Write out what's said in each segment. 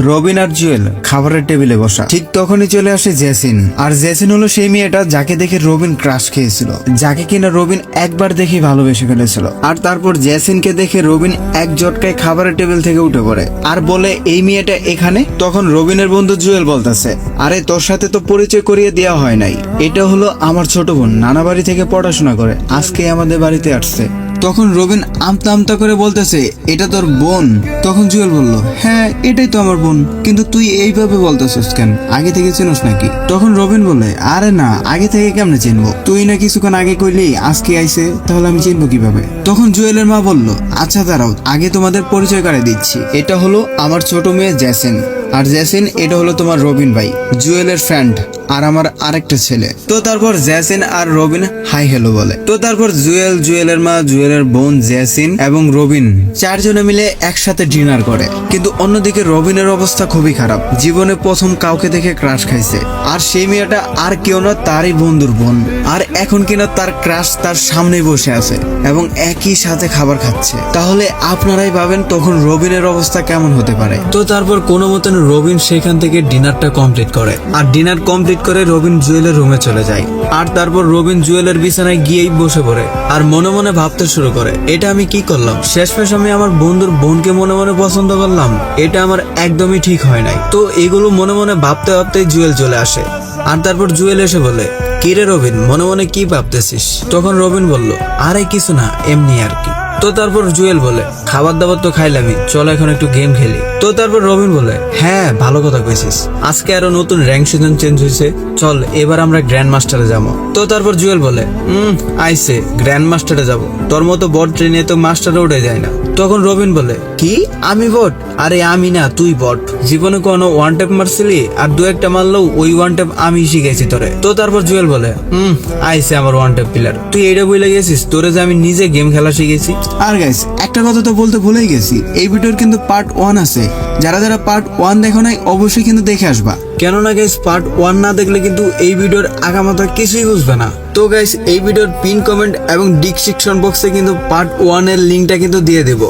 রবিন আর জুয়েল খাবারের টেবিলে বসা। ঠিক তখনই চলে আসে জেসিন। আর জেসিন হলো সেই মেয়েটা যাকে দেখে রবিন ক্রাশ খেয়েছিল। যাকে কিনা রবিন একবার দেখে ভালোবেসে ফেলেছিল। আর তারপর জেসিনকে দেখে রবিন এক জটকায় খাবারের টেবিল থেকে উঠে পড়ে। আর বলে, এই মেয়েটা এখানে? তখন রবিনের বন্ধু জুয়েল বলতেছে, আরে, তোর সাথে তো পরিচয় করিয়ে দেওয়া হয় নাই। এটা হলো আমার ছোট বোন, নানা বাড়ি থেকে পড়াশোনা করে। আজকে আমাদের বাড়িতে আসছে। তখন রবিন আমতা আমতা করে বলতেছে, এটা তোর বোন। তখন জুয়েল বলল হ্যাঁ এটাই তো আমার বোন, কিন্তু তুই এইভাবে বলতেছিস কেন? আগে থেকে চিনোস নাকি? তখন রবিন বলে আরে না, আগে থেকে কেমনে চিনবো? তুই না কিছুক্ষণ আগে কইলি, আজকে আইছে, তাহলে আমি চিনবো কীভাবে? তখন জুয়েলের মা বলল আচ্ছা দাঁড়াও, আগে তোমাদের পরিচয় করে দিচ্ছি। এটা হলো আমার ছোট মেয়ে জ্যাসেন আর জ্যাসিন এটা হলো তোমার রবিন ভাই, জুয়েলের ফ্রেন্ড আর আমার আরেকটা ছেলে। তো তারপর জ্যাসিন আর রবিন হাই হ্যালো বলে। তো তারপর জুয়েল, জুয়েলের মা, জুয়েলের বোন জ্যাসিন এবং রবিন চারজনে মিলে একসাথে ডিনার করে। কিন্তু অন্যদিকে রবিনের অবস্থা খুবই খারাপ। জীবনে প্রথম কাউকে দেখে ক্রাশ খাইছে। আর সেই মেয়েটা আর কেউ না, তারই বন্ধুর বোন। আর এখন কিনা তার ক্রাশ তার সামনে বসে আছে এবং একই সাথে খাবার খাচ্ছে। তাহলে আপনারাই ভাবেন তখন রবিনের অবস্থা কেমন হতে পারে। তো তারপর কোনো মতন রবিন সেখান থেকে ডিনারটা কমপ্লিট করে। আর ডিনার কমপ্লিট করে রবিন জুয়েলের রুমে চলে যায়। আর তারপর রবিন জুয়েলের বিছানায় গিয়েই বসে পড়ে আর মনে মনে ভাবতে শুরু করে, এটা আমি কি করলাম? শেষমেশ আমি আমার বন্ধুর বোনকে মনে মনে পছন্দ করলাম। এটা আমার একদমই ঠিক হয় নাই। তো এগুলো মনে মনে ভাবতে ভাবতে জুয়েল চলে আসে। আর তারপর জুয়েল এসে বলে, কিরে রবিন, মনে মনে কি ভাবতেছিস? তখন রবিন বলল, আরে কিছু না, এমনি আর কি। তো তারপর জুয়েল বলে খাবার দাবার তো খাইলামই চলো এখন একটু গেম খেলি। তো তারপর রবিন বলে হ্যাঁ ভালো কথা কইছিস। আজকে আরও নতুন র্যাঙ্ক সিজন চেঞ্জ হয়েছে চল, এবার আমরা গ্র্যান্ড মাস্টারে যাব। তো তারপর জুয়েল বলে হুম আইসে গ্র্যান্ড মাস্টারে যাব। তোর মতো বট ট্রেনে তো মাস্টারে উঠে যায় না। তখন রবিন বলে, কি? আমি বট আরে আমি না, তুই বট জীবনে কোনো ওয়ান টেপ মারছিলি আর দু একটা মারলেও ওই ওয়ান টেপ আমি শিখেছি তোরে। তো তারপর জুয়েল বলে হুম আইসে আমার ওয়ান টেপ প্লেয়ার তুই এইটা বলে গেছিস? তোরে যে আমি নিজে গেম খেলা শিখেছি আর গাইস একটা কথা তো বলতে ভুলেই গেছি। এই ভিডিওর কিন্তু পার্ট ওয়ান আছে। যারা যারা পার্ট ওয়ান দেখো নাই, অবশ্যই কিন্তু দেখে আসবা। কেননা গাইস পার্ট ওয়ান না দেখলে কিন্তু এই ভিডিওর আগামাতা কিছুই বুঝবে না। তো গাইস এই ভিডিওর পিন কমেন্ট এবং ডিসক্রিপশন বক্সে কিন্তু পার্ট ওয়ানের লিঙ্কটা কিন্তু দিয়ে দেব।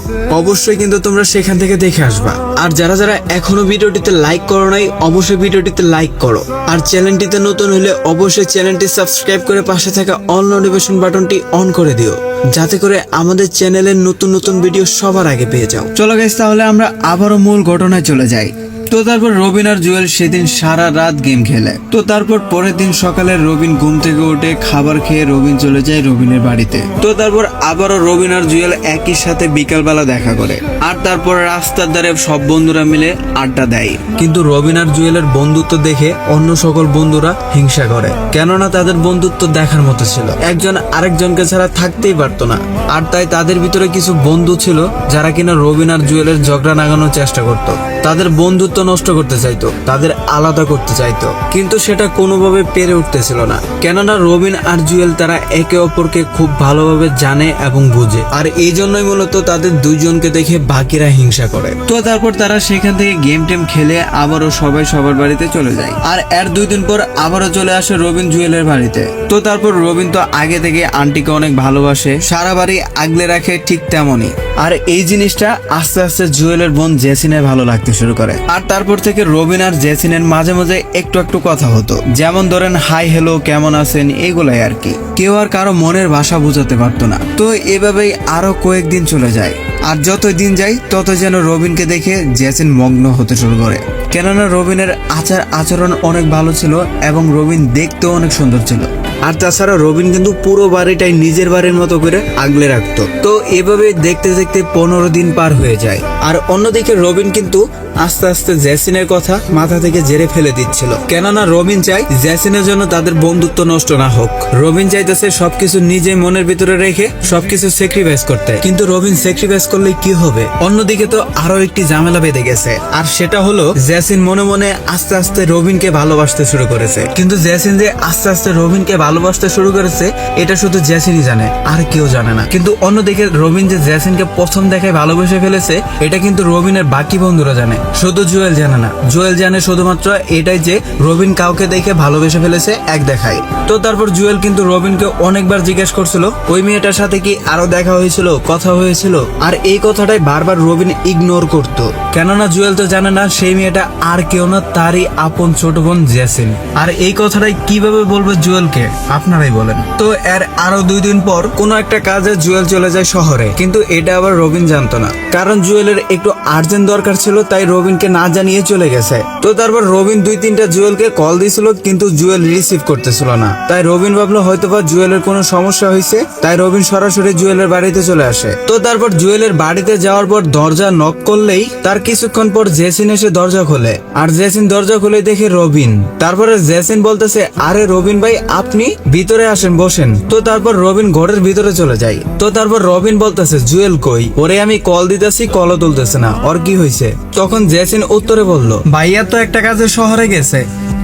অবশ্যই কিন্তু তোমরা সেখান থেকে দেখে আসবা। আর যারা যারা এখনও ভিডিওটিতে লাইক করো নাই, অবশ্যই ভিডিওটিতে লাইক করো। আর চ্যানেলটিতে নতুন হলে অবশ্যই চ্যানেলটি সাবস্ক্রাইব করে পাশে থাকা অল নোটিফিকেশন বাটনটি অন করে দিও। যাতে করে আমাদের চ্যানেলের নতুন নতুন ভিডিও সবার আগে পেয়ে যাও। চলো গাইস তাহলে আমরা আবারও মূল ঘটনায় চলে যাই। তো তারপর রবিন আর জুয়েল সেদিন সারা রাত গেম খেলে। তো তারপর পরের দিন সকালে রবিন ঘুম থেকে উঠে খাবার খেয়ে রবিন চলে যায় রবিনের বাড়িতে। তো তারপর আবারও রবিন আর জুয়েল একই সাথে বিকালবেলা দেখা করে। আর তারপর রাস্তার ধারে সব বন্ধুরা মিলে আড্ডা দেয়। কিন্তু রবিন আর জুয়েলের বন্ধুত্ব দেখে অন্য সকল বন্ধুরা হিংসা করে। কেননা তাদের বন্ধুত্ব দেখার মতো ছিল। একজন আরেকজনকে ছাড়া থাকতেই পারতো না। আর তাই তাদের ভিতরে কিছু বন্ধু ছিল যারা কিনা রবিন আর জুয়েলের ঝগড়া নাগানোর চেষ্টা করত। তাদের বন্ধুত্ব নষ্ট করতে চাইতো, তাদের আলাদা করতে চাইতো। কিন্তু সেটা কোনোভাবে পেরে উঠতেছিল না। কেননা রবিন আর জুয়েল তারা একে অপরকে খুব ভালোভাবে জানে এবং বুঝে। আর এই জন্যই মূলত তাদের দুইজনকে দেখে বাকিরা হিংসা করে। তো তারপর তারা সেখান থেকে গেম টেম খেলে আবারও সবাই সবার বাড়িতে চলে যায়। আর এর দুই দিন পর আবারও চলে আসে রবিন জুয়েলের বাড়িতে। তো তারপর রবিন তো আগে থেকে আন্টিকে অনেক ভালোবাসে, সারা বাড়ি আগলে রাখে ঠিক তেমনই। আর এই জিনিসটা আস্তে আস্তে জুয়েলের বোন জেসিনের ভালো লাগতে শুরু করে। আর তারপর থেকে রবিন আর জেসিনের মাঝে মাঝে একটু একটু কথা হতো। যেমন ধরেন, হাই, হ্যালো, কেমন আছেন? এগুলাই আর কি। কেউ আর কারও মনের ভাষা বোঝাতে পারতো না। তো এভাবেই আরও কয়েকদিন চলে যায়। আর যত দিন যাই তত যেন রবিনকে দেখে জেসিন মগ্ন হতে শুরু করে। কেননা, রবিনের আচার আচরণ অনেক ভালো ছিল এবং রবিন দেখতেও অনেক সুন্দর ছিল। আর তাছাড়া রবিন কিন্তু পুরো বাড়িটাই নিজের বাড়ির মতো করে আগলে রাখতো। তো এভাবে দেখতে দেখতে পনেরো দিন পার হয়ে যায়। আর অন্যদিকে রবিন কিন্তু আস্তে আস্তে জ্যাসিনের কথা মাথা থেকে জেরে ফেলে দিচ্ছিল। কেননা রবিন চাই জ্যাসিনের জন্য তাদের বন্ধুত্ব নষ্ট না হোক। রবিন চাইতেছে সবকিছু নিজে মনের ভিতরে রেখে সবকিছু স্যাক্রিফাইস করতে। কিন্তু রবিন স্যাক্রিফাইস করলে কি হবে? অন্যদিকে তো আরও একটি ঝামেলা বেঁধে গেছে। আর সেটা হলো জ্যাসিন মনে মনে আস্তে আস্তে রবিনকে ভালোবাসতে শুরু করেছে। কিন্তু জ্যাসিন যে আস্তে আস্তে রবিনকে ভালোবাসতে শুরু করেছে, এটা শুধু জ্যাসিনই জানে, আর কেউ জানে না। কিন্তু অন্যদিকে রবিন যে জ্যাসিনকে প্রথম দেখায় ভালোবেসে ফেলেছে, এটা কিন্তু রবিনের বাকি বন্ধুরা জানে। শুধু জুয়েল জানে না। জুয়েল জানে শুধুমাত্র এটাই যে রবিন কাউকে দেখে ভালোবেসে ফেলেছে, এক দেখায়। তো তারপর জুয়েল কিন্তু রবিনকে অনেকবার জিজ্ঞেস করছিল, ওই মেয়েটার সাথে কি আরও দেখা হয়েছিল, কথা হয়েছিল? আর এই কথাটাই বারবার রবিন ইগনোর করত। কেননা জুয়েল তো জানে না, সেই মেয়েটা আর কেউ না, তারই আপন ছোট বোন জেসিন। আর এই কথাটাই কীভাবে বলবে জুয়েলকে? আপনারাই বলেন। তো এর আরও দুই দিন পর কোনো একটা কাজে জুয়েল চলে যায় শহরে। কিন্তু এটা আবার রবিন জানতো না। কারণ জুয়েলের একটু আর্জেন্ট দরকার ছিল, তাই রবিনকে না জানিয়ে চলে গেছে। তো তারপর রবিন দুই তিনটা জুয়েলকে কল দিছিল কিন্তু জুয়েল রিসিভ করতেছিল না। তাই রবিন ভাবলো হয়তোবা জুয়েলের কোনো সমস্যা হয়েছে, তাই রবিন সরাসরি জুয়েলের বাড়িতে চলে আসে। তো তারপর জুয়েলের বাড়িতে যাওয়ার পর দরজা নক করলেই তার কিছুক্ষণ পর জেসিন এসে দরজা খোলে। আর জেসিন দরজা খুলে দেখে রবিন। তারপরে জেসিন বলতেছে, আরে রবিন ভাই, আপনি ভিতরে আসেন, বসেন। তো তারপর রবিন ঘরের ভিতরে চলে যায়। তো তারপর রবিন বলতেছে, জুয়েল কই? ওরে আমি কল দিতেছি, কলও তুলতেছে না। ওর কি হয়েছে তখন জেসিন উত্তরে বলল, ভাইয়া তো একটা কাজে শহরে গেছে।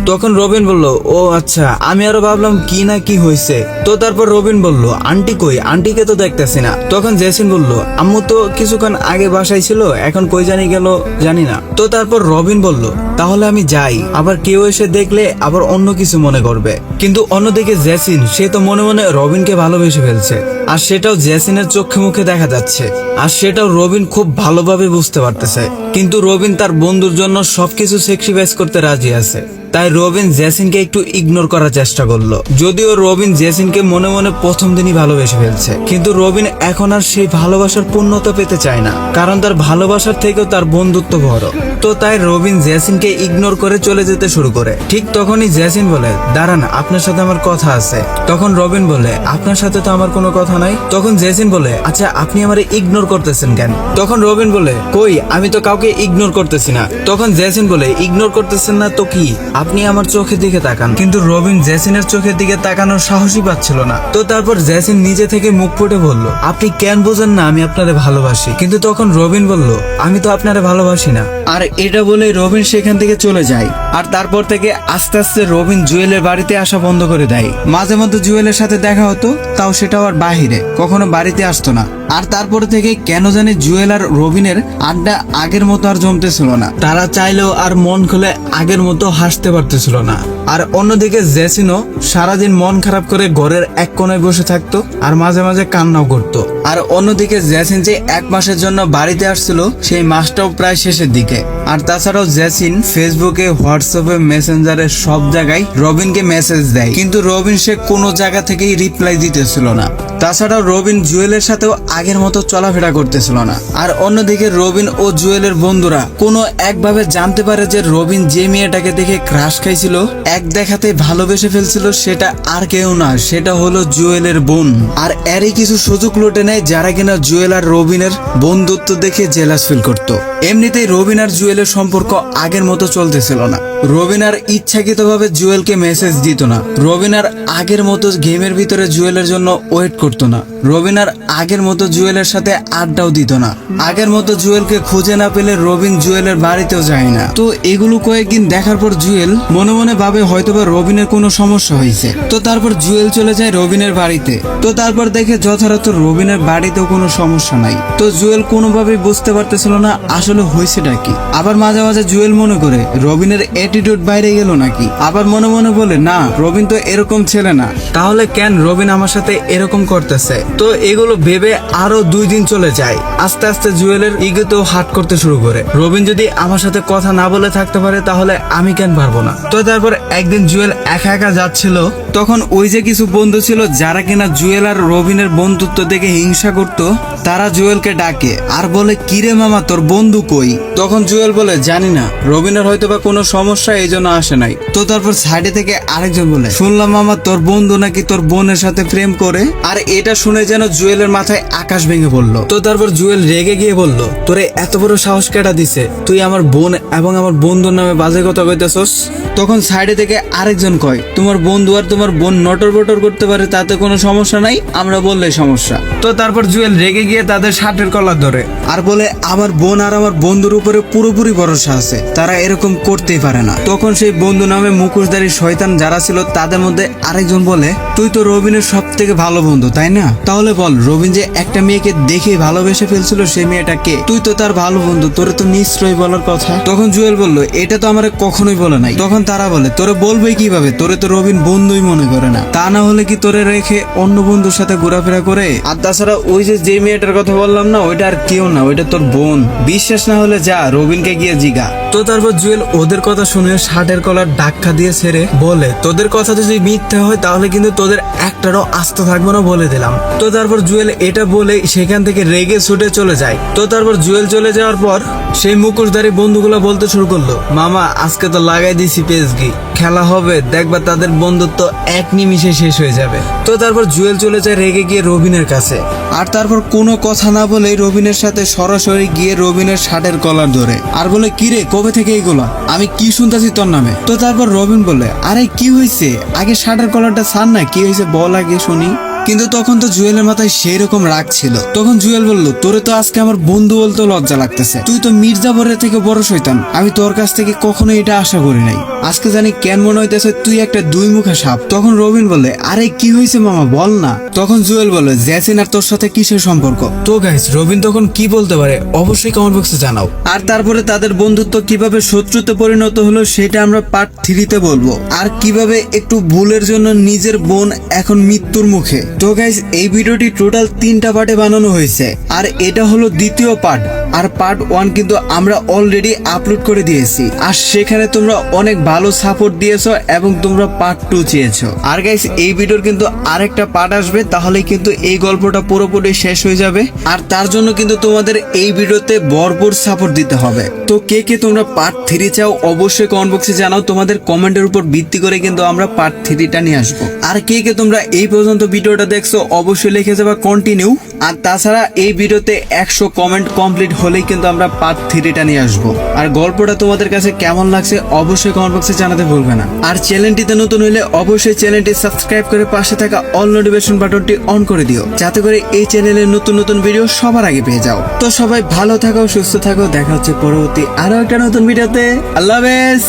তখন রবিন বলল, ও আচ্ছা আমি আরও ভাবলাম কি না কি হয়েছে তো তারপর রবিন বলল, আন্টি কই? আন্টিকে তো দেখতেছি না। তখন জেসিন বলল, আম্মু তো কিছুক্ষণ আগে বাসায় ছিল, এখন কই জানি গেল, জানি না। তো তারপর রবিন বলল, তাহলে আমি যাই, আবার কেউ এসে দেখলে আবার অন্য কিছু মনে করবে। কিন্তু অন্যদিকে জেসিন, সে তো মনে মনে রবিনকে ভালোবেসে ফেলছে। আর সেটাও জেসিনের চোখে মুখে দেখা যাচ্ছে। আর সেটাও রবিন খুব ভালোভাবে বুঝতে পারতেছে। কিন্তু রবিন তার বন্ধুর জন্য সবকিছু স্যাক্রিফাইস করতে রাজি আছে। তাই রবিন জেসিনকে একটু ইগনোর করার চেষ্টা করল। যদিও রবিন জেসিনকে মনে মনে প্রথম দিনই ভালোবেসে ফেলছে। কিন্তু রবিন এখন আর সেই ভালোবাসার পূর্ণতা পেতে চায় না, কারণ তার ভালোবাসার থেকেও তার বন্ধুত্ব বড়। তো তাই রবিন জেসিনকে ইগনোর করে চলে যেতে শুরু করে। ঠিক তখনই জেসিন বলে, দাঁড়ান, আপনার সাথে আমার কথা আছে। তখন রবিন বলে, আপনার সাথে তো আমার কোনো কথা নাই। তখন জেসিন বলে আচ্ছা আপনি আমার ইগনোর করতেছেন কেন? তখন রবিন বলে, কই, আমি তো কাউকে ইগনোর করতেছি না। তখন জেসিন বলে ইগনোর করতেছেন না তো কি? আপনি আমার চোখের দিকে তাকান। কিন্তু রবিন জেসিনের চোখের দিকে তাকানোর সাহসই পাচ্ছিল না। তো তারপর জেসিন নিজে থেকে মুখ ফুটে বলল, আপনি কেন বোঝেন না আমি আপনারে ভালোবাসি? কিন্তু তখন রবিন বলল, আমি তো আপনারে ভালোবাসি না। আর এটা বলে রবিন সেখান থেকে চলে যায়। আর তারপর থেকে আস্তে আস্তে রবিন জুয়েলের বাড়িতে আসা বন্ধ করে দেয়। মাঝে মধ্যে জুয়েলের সাথে দেখা হতো, তাও সেটাও আর বাহিরে, কখনো বাড়িতে আসতো না। আর তারপরে থেকে কেন জানি জুয়েল আর রবিনের আড্ডা আগের মতো আর জমতেছিল না। তারা চাইলেও আর মন খুলে আগের মতো হাসতে পারতেছিল না। আর অন্যদিকে জেসিনও সারাদিন মন খারাপ করে ঘরের এক কোনায় বসে থাকতো আর মাঝে মাঝে কান্নাও করতো। আর অন্যদিকে জ্যাসিন যে এক মাসের জন্য বাড়িতে আসছিল, সেই মাসটাও প্রায় শেষের দিকে। আর তাছাড়াও জ্যাসিন ফেসবুকে, হোয়াটসঅ্যাপে, মেসেঞ্জারে সব জায়গায় রবিনকে মেসেজ দেয়। কিন্তু রবিন সে কোনো জায়গা থেকেই রিপ্লাই দিতেছিল না। তাছাড়াও রবিন জুয়েলের সাথেও আগের মতো চলাফেরা করতেছিল না। আর অন্যদিকে রবিন ও জুয়েলের বন্ধুরা কোনো একভাবে জানতে পারে যে রবিন যে মেয়েটাকে দেখে ক্রাশ খাইছিল, এক দেখাতে ভালোবেসে ফেলছিল সেটা আর কেউ না, সেটা হলো জুয়েলের বোন। আর এরই কিছু সুযোগ লুটে নেয় যারা কিনা জুয়েল আর রবিনের বন্ধুত্ব দেখে জেলাস ফিল করত। এমনিতেই রবিন আর জুয়েলের সম্পর্ক আগের মতো চলতেছিল না। রবিন আর ইচ্ছাকৃতভাবে জুয়েলকে মেসেজ দিত না। রবিন আর আগের মতো গেমের ভিতরে জুয়েলের জন্য ওয়েট করতো না। রবিন আর আগের মতো জুয়েলের সাথে আড্ডাও দিত না। আগের মতো জুয়েলকে খুঁজে না পেলে রবিন জুয়েলের বাড়িতেও যায় না। তো এগুলো কয়েকদিন দেখার পর জুয়েল মনে মনে ভাবে হয়তোবা রবিনের কোনো সমস্যা হয়েছে। তো তারপর জুয়েল চলে যায় রবিনের বাড়িতে। তো তারপর দেখে যথারত রবিনের বাড়িতেও কোনো সমস্যা নাই। তো জুয়েল কোনোভাবেই বুঝতে পারতেছিল না আসলে হয়েছেটা কি। আবার মাঝে মাঝে জুয়েল মনে করে, রবিনের অ্যাটিটিউড বাইরে গেল নাকি? আবার মনে মনে বলে, না, রবিন তো এরকম ছেলে না। তাহলে কেন রবিন আমার সাথে এরকম করতেছে? তো এগুলো ভেবে আরও দুই দিন চলে যায়। আস্তে আস্তে জুয়েলের ইগোতেও হাট করতে শুরু করে। রবিন যদি আমার সাথে কথা না বলে থাকতে পারে, তাহলে আমি কেন পারব না? তো তারপর একদিন জুয়েল একা একা যাচ্ছিল। তখন ওই যে কিছু বন্ধু ছিল, যারা কিনা জুয়েল আর রবিনের বন্ধুত্ব দেখে হিংসা করত, তারা জুয়েলকে ডাকে, আর বলে, কিরে মামা, তোর বন্ধু কই? তখন জুয়েল বলে, জানি না। রবিনের হয়তো বা কোনো সমস্যা এই জন্য আসে নাই। তো তারপর সাইডে থেকে আরেকজন বলে, শুনলাম আমার তোর বন্ধু নাকি তোর বোনের সাথে প্রেম করে? আর এটা শুনে যেন জুয়েলের মাথায় আকাশ ভেঙে পড়ল। তো তারপর জুয়েল রেগে গিয়ে বলল, তোরে এত বড় সাহস কেটা দিছে? তুই আমার বোন এবং আমার বন্ধুর নামে বাজে কথা কইতেছস? তখন সাইডে থেকে আরেকজন কয়, তোমার বন্ধু আর তোমার বোন নটর বটর করতে পারে, তাতে কোনো সমস্যা নাই, আমরা বললে সমস্যা। তো তারপর জুয়েল রেগে গিয়ে তাদের শার্টের কলার ধরে আর বলে, আমার বোন আর আমার বন্ধুর উপরে পুরোপুরি ভরসা আছে, তারা এরকম করতেই পারে না। তখন সেই বন্ধু নামে মুখোশধারী শয়তান যারা ছিল, তাদের মধ্যে আরেকজন বলে, তুই তো রবিনের সব থেকে ভালো বন্ধু, তাই না? তাহলে বল, রবিন যে একটা মেয়েকে দেখে ভালোবেসে ফেলছিল সেই মেয়েটাকে তুই তো তার ভালো বন্ধু, তোরে তো নিশ্চয়ই বলার কথা। তখন জুয়েল বলল, এটা তো আমার কখনোই বলে নাই। তখন তারা বলে, তোরে বলবে কীভাবে? তোরে তো রবিন বন্ধুই মনে করে না। তা না হলে কি তোরে রেখে অন্য বন্ধুর সাথে ঘোরাফেরা করে? আর তাছাড়া ওই যে যে মেয়েটার কথা বললাম না, ওইটা আর কেউ না, ওইটা তোর বোন। বিশ্বাস না হলে যা, রবিনকে গিয়ে জিগা। তো তারপর জুয়েল ওদের কথা শুনে শার্টের কলার ডাক্কা দিয়ে ছেড়ে বলে, তোদের কথা যদি মিথ্যা হয় তাহলে কিন্তু তোদের একটারও আস্থা থাকবে না বলে দিলাম। তো তারপর জুয়েল এটা বলে সেখান থেকে রেগে ছুটে চলে যায়। তো তারপর জুয়েল চলে যাওয়ার পর সেই মুখোশধারী বন্ধুগুলো বলতে শুরু করল, মামা, আজকে তো লাগাই দিছি পেসগি খেলা হবে, দেখবা তাদের বন্ধুত্ব এক নিমিষে শেষ হয়ে যাবে। তো তারপর জুয়েল চলে যায় রেগে গিয়ে রবিনের কাছে। আর তারপর কোনো কথা না বলে রবিনের সাথে সরাসরি গিয়ে রবিনের শার্টের কলার ধরে আর বলে, কি রে, কবে থেকে এইগুলা আমি কি শুনতেছি তোর নামে? তো তারপর রবিন বলে, আরে, কি হয়েছে আগে শার্টের কলারটা ছাড় না, কি হয়েছে বল আগে শুনি। কিন্তু তখন তো জুয়েলের মাথায় সেই রকম রাগ ছিল। তখন জুয়েল বলল তোরে তো আজকে আমার বন্ধু বলতে লজ্জা লাগতেছে। তুই তো মির্জাবরের থেকে বড় শৈতান আমি তোর কাছ থেকে কখনো এটা আশা করি নাই। আজকে জানি কেন মনে হইতেছে তুই একটা দুই মুখা সাপ। তখন রবিন বলে আরে কি হয়েছে মামা বল না। তখন জুয়েল বলে জ্যাসিন আর তোর সাথে কিসের সম্পর্ক? তো গাইস রবিন তখন কি বলতে পারে অবশ্যই কমেন্ট বক্সে জানাও। আর তারপরে তাদের বন্ধুত্ব কীভাবে শত্রুতে পরিণত হলো সেটা আমরা পার্ট থ্রিতে বলব। আর কীভাবে একটু ভুলের জন্য নিজের বোন এখন মৃত্যুর মুখে। তো গাইস এই ভিডিওটি টোটাল তিনটা পার্টে বানানো হয়েছে। আর এটা হলো দ্বিতীয় পার্ট আর পার্ট ওয়ান কিন্তু আমরা অলরেডি আপলোড করে দিয়েছি। আর সেখানে তোমরা অনেক ভালো সাপোর্ট দিয়েছ এবং তোমরা পার্ট টু চেয়েছো। আর গাইস এই ভিডিওর কিন্তু আরেকটা পার্ট আসবে। তাহলে কিন্তু এই গল্পটা পুরোপুরি শেষ হয়ে যাবে। আর তার জন্য কিন্তু তোমাদের এই ভিডিওতে ভরপুর সাপোর্ট দিতে হবে। তো কে কে তোমরা পার্ট থ্রি চাও, অবশ্যই কমেন্ট বক্সে জানাও। তোমাদের কমেন্টের উপর ভিত্তি করে কিন্তু আমরা পার্ট থ্রিটা নিয়ে আসব। আর কে কে তোমরা এই পর্যন্ত ভিডিওটা দেখছ, অবশ্যই লিখে যাবা কন্টিনিউ আর তাছাড়া এই ভিডিওতে একশো কমেন্ট কমপ্লিট হলেই কিন্তু আমরা পার্ট থ্রিটা নিয়ে আসব। আর গল্পটা তোমাদের কাছে কেমন লাগছে, অবশ্যই কমেন্ট বক্সে জানাতে ভুলবে না। আর চ্যানেলটিতে নতুন হলে অবশ্যই চ্যানেলটি সাবস্ক্রাইব করে পাশে থাকা অল নোটিফিকেশন বাটনটি অন করে দিও। যাতে করে এই চ্যানেলের নতুন নতুন ভিডিও সবার আগে পেয়ে যাও। তো সবাই ভালো থাকো, সুস্থ থাকো, দেখা হচ্ছে পরবর্তী আরও একটা নতুন ভিডিওতে। আল্লাহ হাফেজ!